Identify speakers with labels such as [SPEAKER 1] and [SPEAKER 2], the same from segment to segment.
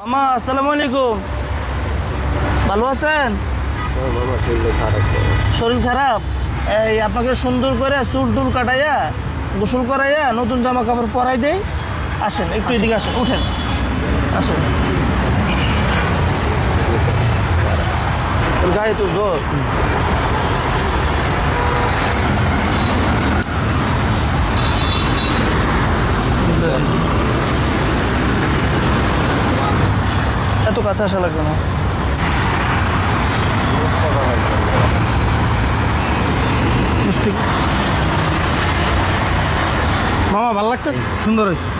[SPEAKER 1] মামা, আসসালামু আলাইকুম। ভালো আছেন? শরীর খারাপ? এই, আপনাকে সুন্দর করে চুল টুল কাটাইয়া, গোসল করাইয়া নতুন জামা কাপড় পরাই দেই। আসেন, একটু এদিকে আসেন, উঠেন। আসেন। গায়ে তো জ্বর কাছে লাগবে না
[SPEAKER 2] মামা ভালো লাগতেছে? সুন্দর হয়েছে।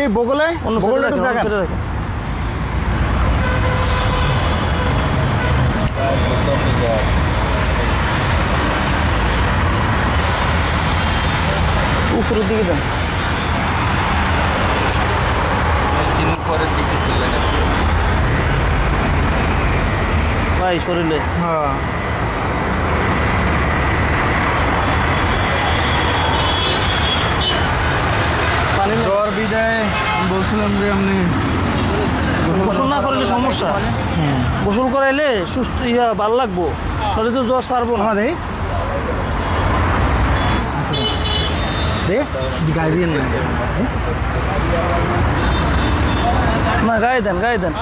[SPEAKER 2] এই বগলে? জায়গা
[SPEAKER 1] উপরের দিকে দেন
[SPEAKER 3] পরের দিকে
[SPEAKER 1] ভাই শরীরে।
[SPEAKER 2] হ্যাঁ
[SPEAKER 1] পানি
[SPEAKER 2] আমি বলছিলাম যে আপনি
[SPEAKER 1] গোসল না করলে সমস্যা। গোসল করাইলে সুস্থ ইয়া ভালো লাগবো। তাহলে তো জ্বর সারবো না।
[SPEAKER 2] মামা দে দে। গায়ে দিয়ে না
[SPEAKER 1] না গায়ে দেন গায়ে দেন।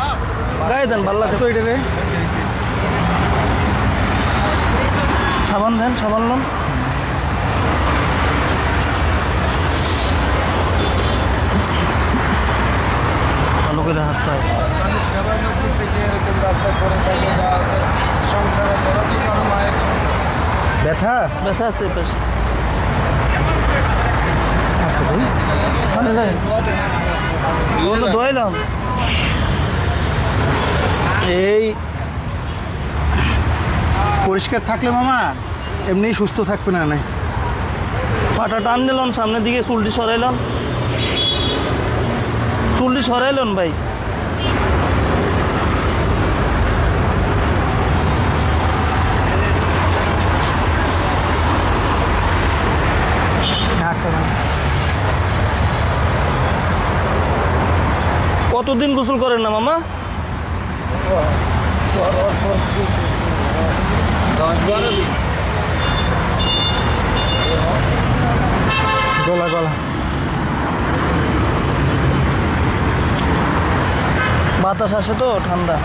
[SPEAKER 1] গায়ে দেন ভালো লাগে।
[SPEAKER 2] তো এটা রে
[SPEAKER 1] সাবান দেন সাবান লন। করে হাত পায়
[SPEAKER 3] মানুষ সবাই নদীর থেকে এরকম রাস্তা করে থাকে বা সংসারে বড় কি কারও মায়ের সঙ্গে
[SPEAKER 2] ব্যথা?
[SPEAKER 1] ব্যথা আছে পাশে।
[SPEAKER 2] আছে ভাই।
[SPEAKER 1] সামনে যাই ওটা ধোয়াইলাম
[SPEAKER 2] এই পরিষ্কার থাকলে মামা এমনি সুস্থ থাকবে না নাই।
[SPEAKER 1] পাটা টান দিলাম সামনের দিকে চুলটি সরাইলাম। চুলটি সরাইলাম ভাই। কতদিন গোসল করেন না মামা?
[SPEAKER 2] গলা গলা।
[SPEAKER 1] বাতাস আসে তো ঠান্ডা।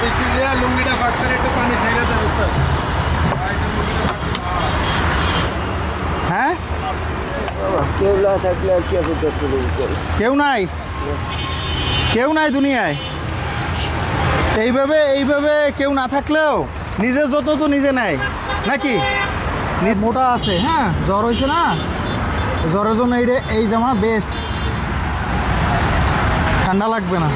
[SPEAKER 3] একটু লুঙ্গিটা একটু পানি
[SPEAKER 2] হ্যাঁ?
[SPEAKER 3] কেউ না থাকলে আর কি দেখতে
[SPEAKER 2] কেউ নাই? কেউ নাই দুনিয়ায়? এইভাবে এইভাবে কেউ না থাকলেও নিজের যত তো নিজে নেয়, নাকি? মোটা আছে হ্যাঁ জ্বর হয়েছে না? জ্বরের জন্য এই এই জামা বেস্ট ঠান্ডা লাগবে না।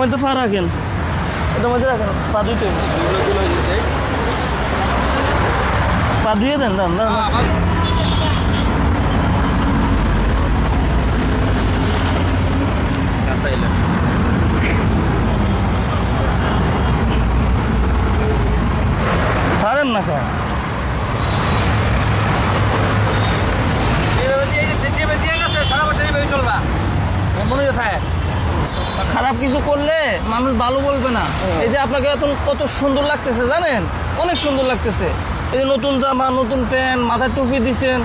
[SPEAKER 1] মধ্যে পা রাখেন এটার মধ্যে রাখেন পা দুইতে পা ধুয়ে দেন দাম দান
[SPEAKER 4] মনে হয়
[SPEAKER 1] খারাপ কিছু করলে মানুষ ভালো বলবে না। এই যে আপনাকে এখন কত সুন্দর লাগতেছে জানেন? অনেক সুন্দর লাগতেছে। এই যে নতুন জামা নতুন প্যান্ট মাথার টুপি দিছেন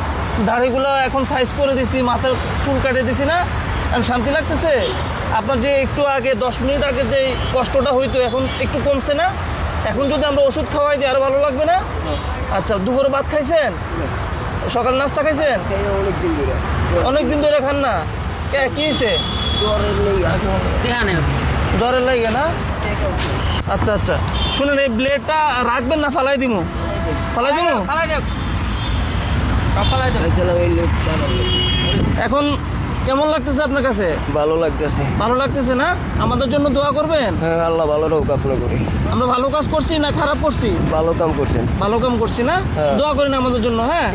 [SPEAKER 1] দাড়িগুলো এখন সাইজ করে দিছি মাথার চুল কাটে দিছি না শান্তি লাগতেছে? আপনার যে একটু আগে দশ মিনিট আগে যে কষ্টটা হইতো এখন একটু কমছে না? এখন যদি আমরা ওষুধ খাওয়াই দিই আরও ভালো লাগবে না? আচ্ছা দুপুরে ভাত খাইছেন? সকাল নাস্তা খাইছেন?
[SPEAKER 3] অনেক দিন ধরে।
[SPEAKER 1] অনেক দিন ধরে খান না। কে কি হয়েছে
[SPEAKER 3] জ্বরের
[SPEAKER 1] লাগে না? আচ্ছা আচ্ছা। শুনেন এই ব্লেডটা রাখবেন না ফালাই দিমু? ফালাই দিমু?
[SPEAKER 4] ফালাই দেব। ফালাই দেব।
[SPEAKER 1] এখন কেমন লাগতেছে আপনার কাছে?
[SPEAKER 3] ভালো লাগতেছে।
[SPEAKER 1] ভালো লাগতেছে না? আমাদের জন্য দোয়া করবেন?
[SPEAKER 3] হ্যাঁ আল্লাহ ভালো রোগ আপনার করি।
[SPEAKER 1] আমরা ভালো কাজ করছি না খারাপ করছি?
[SPEAKER 3] ভালো কাম করছেন।
[SPEAKER 1] ভালো কাম করছি না?
[SPEAKER 3] হ্যাঁ।
[SPEAKER 1] দোয়া করেন আমাদের জন্য হ্যাঁ।